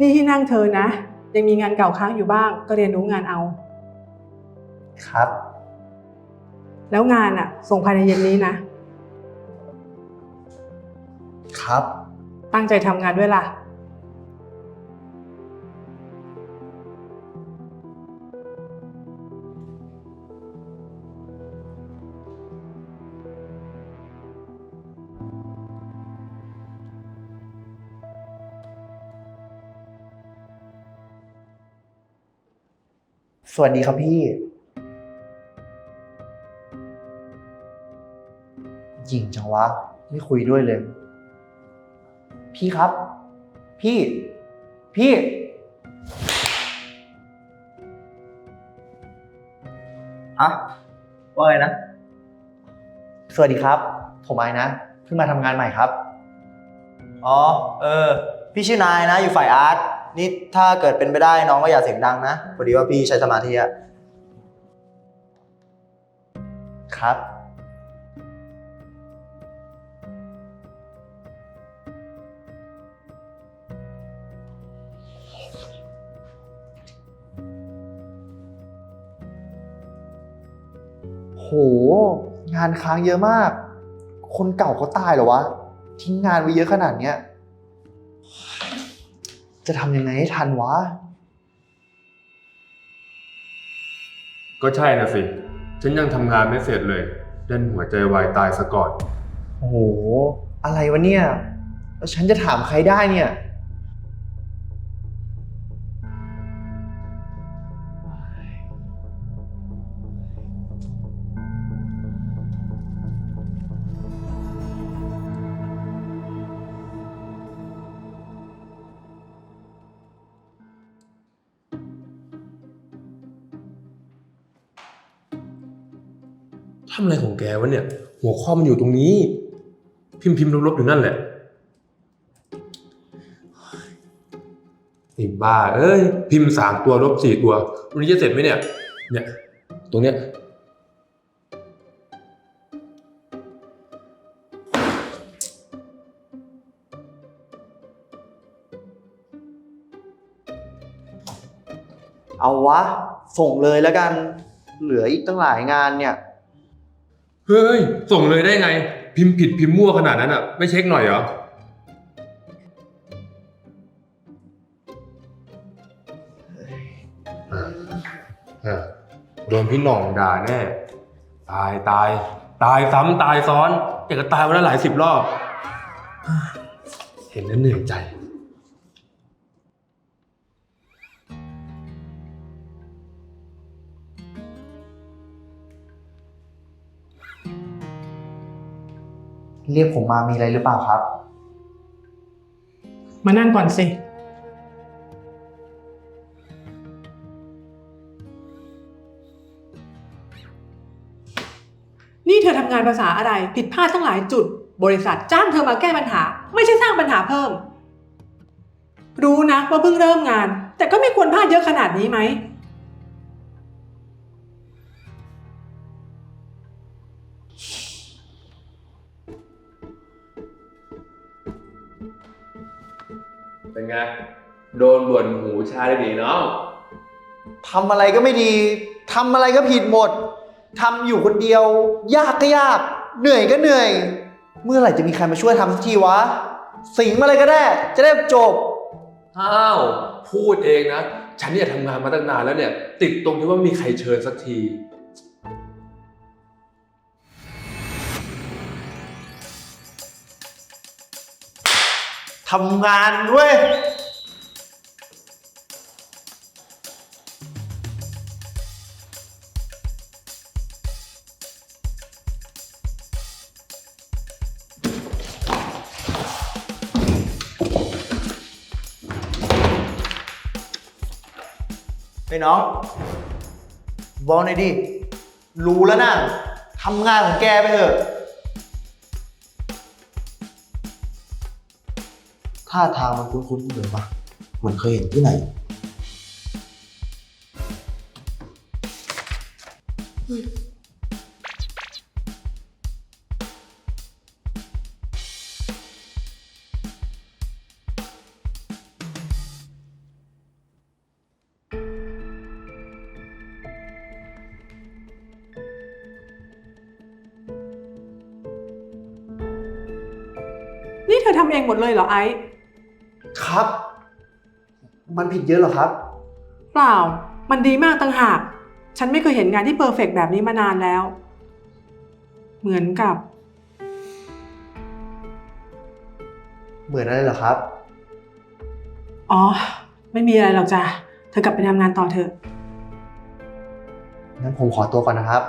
นี่ที่นั่งเธอนะ ยังมีงานเก่าค้างอยู่บ้าง ก็เรียนรู้งานเอา ครับ แล้วงานอะส่งภายในเย็นนี้นะ ครับ ตั้งใจทำงานด้วยล่ะ สวัสดีครับพี่ หญิงจังวะ ไม่คุยด้วยเลย พี่ครับ พี่ พี่ ฮะว่าไงนะ สวัสดีครับ ผมไอ้นะ เพิ่งมาทำงานใหม่ครับ อ๋อ เออ พี่ชื่อนายนะ อยู่ฝ่ายอาร์ต นี่ถ้าเกิดเป็นไปได้น้องก็อย่าเสียงดังนะพอดีว่าพี่ใช้สมาธิอะครับ โห งานค้างเยอะมาก คนเก่าเขาตายเหรอวะ ทิ้งงานไว้เยอะขนาดเนี้ย จะทำยังไงให้ทันวะ ก็ใช่นะสิ ฉันยังทำงานไม่เสร็จเลยเล่นหัวใจวายตายซะก่อน โอ้โห อะไรวะเนี่ย แล้วฉันจะถามใครได้เนี่ย ทำอะไรของแกวะเนี่ย หัวข้อมันอยู่ตรงนี้ พิมพ์พิมพ์ลบๆอยู่นั่นแหละไอ้บ้าเอ้ย พิมพ์สามตัวลบสี่ตัววันนี้จะเสร็จไหมเนี่ย เนี่ย ตรงเนี้ยเอาวะ ส่งเลยแล้วกัน เหลืออีกตั้งหลายงานเนี่ย เฮ้ย ส่งเลยได้ไง พิมพ์ผิดพิมพ์มั่วขนาดนั้นอะ ไม่เช็คหน่อยเหรอ อะอะโดนพี่หน่องด่าแน่ ตายตาย ตายซ้ำตายซ้อนอยากจะตายวันละหลายสิบรอบ เห็นแล้วเหนื่อยใจ เรียกผมมามีอะไรหรือเปล่าครับ มานั่งก่อนสิ นี่เธอทำงานภาษาอะไร ผิดพลาดตั้งหลายจุด บริษัทจ้างเธอมาแก้ปัญหา ไม่ใช่สร้างปัญหาเพิ่ม รู้นะว่าเพิ่งเริ่มงาน แต่ก็ไม่ควรพลาดเยอะขนาดนี้ไหม เป็นไง โดนบ่นหูชาได้ดีเนาะทำอะไรก็ไม่ดีทำอะไรก็ผิดหมดทำอยู่คนเดียว ยากก็ยาก เหนื่อยก็เหนื่อย เมื่อไหร่จะมีใครมาช่วยทำสักทีวะ สิงมาเลยก็ได้ จะได้จบ อ้าว พูดเองนะ ฉันเนี่ยทำงานมาตั้งนานแล้วเนี่ย ติดตรงที่ว่ามีใครเชิญสักที ทำงานด้วยเฮ้น้อง บอกหน่อยดิ รู้แล้วนะทำงานของแกไปเถอะ ท่าทางมันคุ้นๆเหมือนวะเหมือนเคยเห็นที่ไหน นี่เธอทำเองหมดเลยเหรอไอซ์ มันผิดเยอะเหรอครับ เปล่า มันดีมากต่างหาก ฉันไม่เคยเห็นงานที่เพอร์เฟกต์แบบนี้มานานแล้ว เหมือนกับ เหมือนอะไรเหรอครับ อ๋อ ไม่มีอะไรหรอกจ้ะ เธอกลับไปทำงานต่อเถอะ งั้นผมขอตัวก่อนนะครับ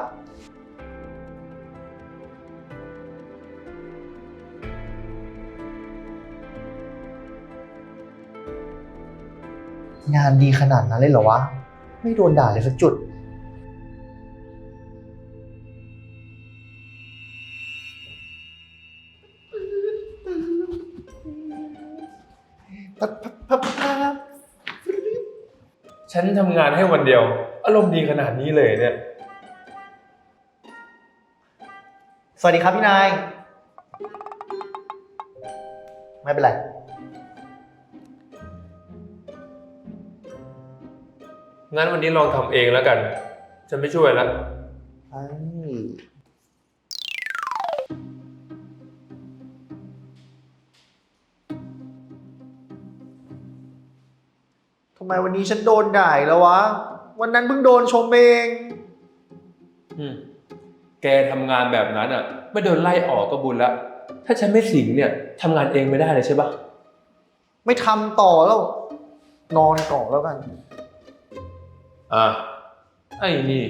งานดีขนาดนั้นเลยเหรอวะ ไม่โดนด่าเลยสักจุด ฉันทำงานให้วันเดียว อารมณ์ดีขนาดนี้เลยเนี่ย สวัสดีครับพี่นาย ไม่เป็นไร งั้นวันนี้ลองทำเองแล้วกัน ฉันไม่ช่วยแล้ว ไอ้ทำไมวันนี้ฉันโดนด่าอีกแล้ววะ วันนั้นเพิ่งโดนชมเอง อืม แกทำงานแบบนั้นอะ ไม่โดนไล่ออกก็บุญละ ถ้าฉันไม่สิงเนี่ยทำงานเองไม่ได้เลยใช่ปะ ไม่ทำต่อแล้ว นอนต่อแล้วกัน อะไอ้นี่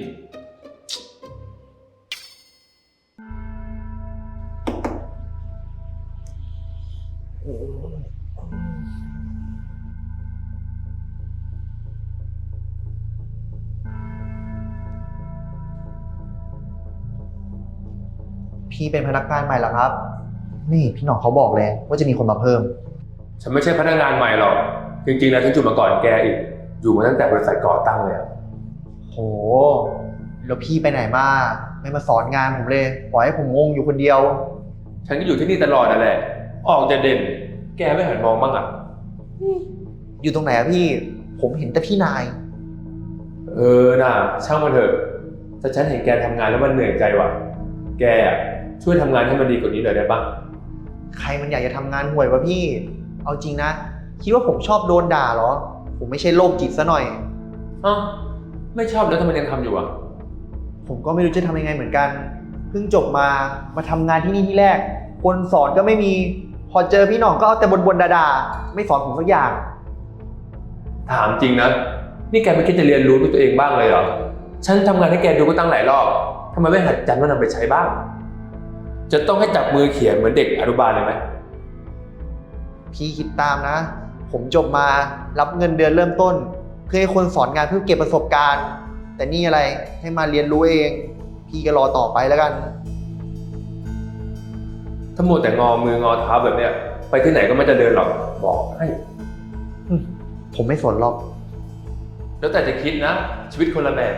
พี่เป็นพนักงานใหม่เหรอครับ นี่พี่หน่องเขาบอกเลยว่าจะมีคนมาเพิ่ม ฉันไม่ใช่พนักงานใหม่หรอก จริงๆแล้วฉันอยู่มาก่อนแกอีก อยู่มาตั้งแต่บริษัทก่อตั้งเลยอะโห แล้วพี่ไปไหนมา ไม่มาสอนงานผมเลย ปล่อยให้ผมงงอยู่คนเดียว ฉันก็อยู่ที่นี่ตลอดนั่นแหละ ออกจะเด่น แกไม่หันมองบ้างอะ อยู่ตรงไหนอะพี่ ผมเห็นแต่พี่นาย เออน่ะช่างมันเถอะแต่ฉันเห็นแกทำงานแล้วมันเหนื่อยใจว่ะ แกอะช่วยทำงานให้มันดีกว่านี้หน่อยได้ปะใครมันอยากจะทำงานห่วยวะพี่ เอาจริงนะ คิดว่าผมชอบโดนด่าเหรอ ผมไม่ใช่โรคจิตซะหน่อย อ้าวไม่ชอบแล้วทำไมยังทำอยู่อะ ผมก็ไม่รู้จะทำยังไงเหมือนกัน เพิ่งจบมามาทำงานที่นี่ที่แรก คนสอนก็ไม่มี พอเจอพี่หน่องก็เอาแต่บนๆด่าๆไม่สอนผมสักอย่าง ถามจริงนะ นี่แกไม่คิดจะเรียนรู้ด้วยตัวเองบ้างเลยเหรอ ฉันทำงานให้แกดูก็ตั้งหลายรอบทำไมไม่หัดจำแล้วนำไปใช้บ้าง จะต้องให้จับมือเขียนเหมือนเด็กอนุบาลเลยไหมพี่คิดตามนะ ผมจบมารับเงินเดือนเริ่มต้น เพื่อให้คนสอนงานเพื่อเก็บประสบการณ์ แต่นี่อะไรให้มาเรียนรู้เอง พี่ก็รอต่อไปแล้วกัน ถ้ามัวแต่งอมืองอเท้าแบบเนี้ยไปที่ไหนก็ไม่เจะเดินหรอกบอกให้ผมไม่สนหรอก แล้วแต่จะคิดนะ ชีวิตคนละแบบ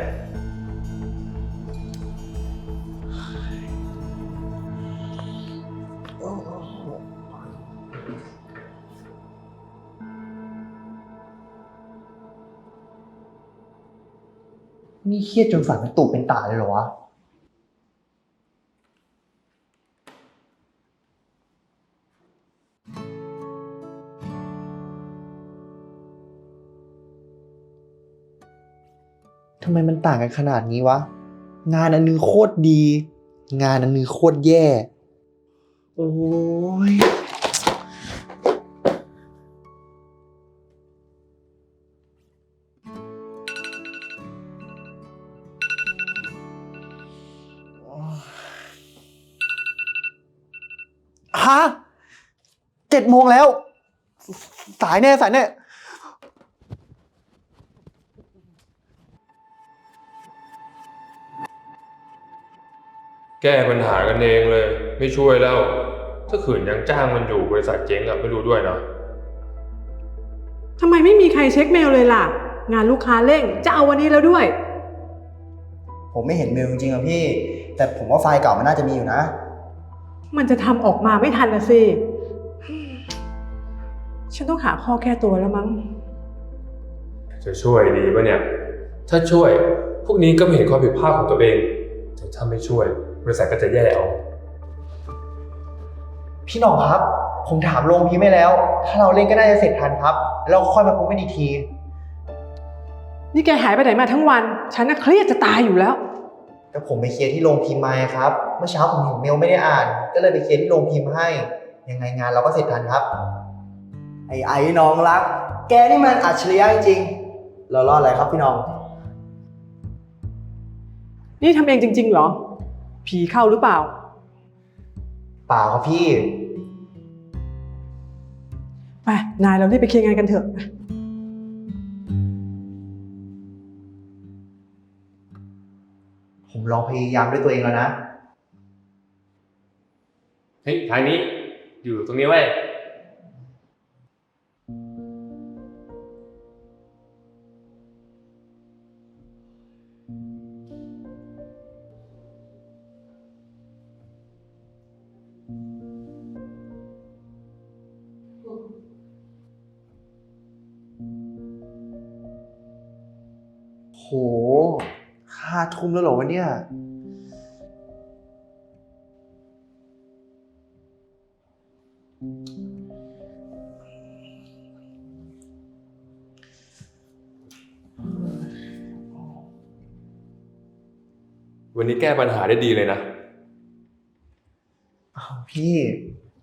นี่เครียดจนฝันเป็นตุเป็นตาเลยเหรอวะ ทำไมมันต่างกันขนาดนี้วะ งานอันนึงโคตรดี งานอันนึงโคตรแย่ โอ้ย โมงแล้ว สายแน่สายแน่แก้ปัญหากันเองเลย ไม่ช่วยแล้ว ถ้าขืนยังจ้างมันอยู่บริษัทเจ๊งอะไม่รู้ด้วยนะทำไมไม่มีใครเช็คเมลเลยล่ะ งานลูกค้าเร่งจะเอาวันนี้แล้วด้วย ผมไม่เห็นเมลจริงๆอะพี่ แต่ผมว่าไฟล์เก่ามันน่าจะมีอยู่นะ มันจะทำออกมาไม่ทันนะสิ ฉันต้องหาข้อแก้ตัวแล้วมั้ง จะช่วยดีปะเนี่ย ถ้าช่วยพวกนี้ก็ไม่เห็นความผิดพลาดของตัวเองแต่ถ้าไม่ช่วย บริษัทก็จะแย่เอา พี่หน่องครับผผมถามโรงพิมพ์ไม่แล้ว ถ้าเราเล่นก็น่าจะเสร็จทันครับแล้วเราค่อยมาพบกันอีกที นี่แกหายไปไหนมาทั้งวัน ฉันน่ะเครียดจะตายอยู่แล้วก็ผมไปเคลียร์ที่โรงพิมพ์มาครับ เมื่อเช้าผมเห็นเมลไม่ได้อ่าน ก็เลยไปเคลียร์ที่โรงพิมพ์ให้ ยังไงงานเราก็เสร็จทันครับ ไอ้ไอ้น้องรัก แกนี่มันอัจฉริยะจริงๆเรารอดอะไรครับพี่น้อง นี่ทำเองจริง ๆ เหรอ ผีเข้าหรือเปล่า เปล่าครับพี่ ไป นายเรารีบไปเคลียร์งานกันเถอะ ผมลองพยายามด้วยตัวเองแล้วนะ เฮ้ยทางนี้อยู่ตรงนี้ไว้ย วเหรอวะเนี่ย วันนี้แก้ปัญหาได้ดีเลยนะ อ้าวพี่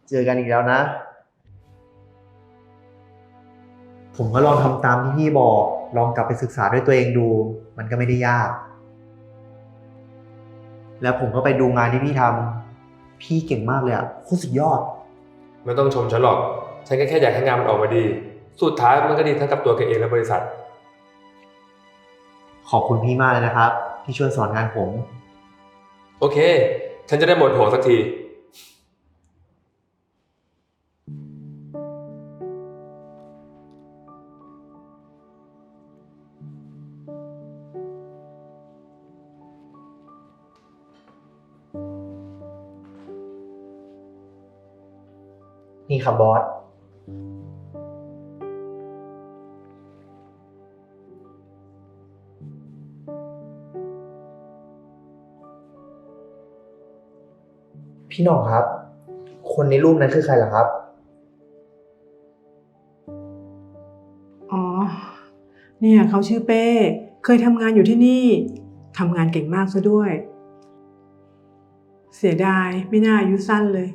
เจอกันอีกแล้วนะ ผมก็ลองทำตามที่พี่บอก ลองกลับไปศึกษาด้วยตัวเองดู มันก็ไม่ได้ยาก แล้วผมก็ไปดูงานที่พี่ทำพี่เก่งมากเลยอะโคตรสุดยอด ไม่ต้องชมฉันหรอก ฉันก็แค่อยากให้งานมันออกมาดี สุดท้ายมันก็ดีทั้งกับตัวแกเองและบริษัท ขอบคุณพี่มากเลยนะครับ ที่ช่วยสอนงานผม โอเค ฉันจะได้หมดหัวสักที นี่ครับบอส พี่หน่องครับ คนในรูปนั้นคือใครล่ะครับ อ๋อ เนี่ยเขาชื่อเป้ เคยทำงานอยู่ที่นี่ ทำงานเก่งมากซะด้วย เสียดายไม่น่าอายุสั้นเลย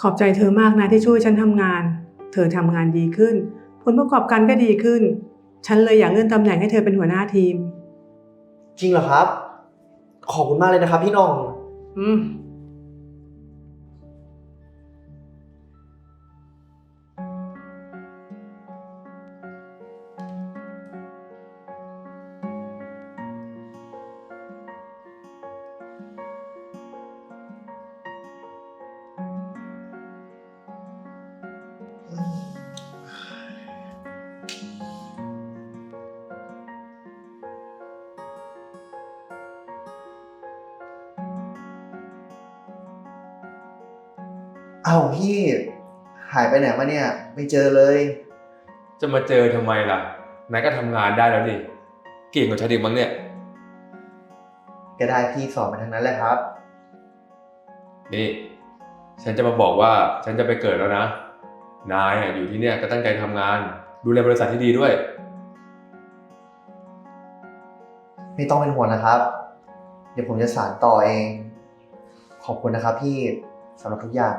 ขอบใจเธอมากนะที่ช่วยฉันทำงาน เธอทำงานดีขึ้น ผลประกอบการก็ดีขึ้น ฉันเลยอยากเลื่อนตำแหน่งให้เธอเป็นหัวหน้าทีม จริงเหรอครับ ขอบคุณมากเลยนะครับพี่หน่อง อืม อ้าวพี่หายไปไหนมาเนี่ย ไม่เจอเลย จะมาเจอทำไมล่ะนายก็ทำงานได้แล้วนี่เก่งกว่าฉันอีกมั้งเนี่ยก็ได้พี่สอนมาทั้งนั้นแหละครับ นี่ ฉันจะมาบอกว่าฉันจะไปเกิดแล้วนะ นายอะอยู่ที่เนี่ยก็ตั้งใจทำงาน ดูแลบริษัทที่ดีด้วย ไม่ต้องเป็นห่วงนะครับ เดี๋ยวผมจะสานต่อเอง ขอบคุณนะครับพี่สำหรับทุกอย่าง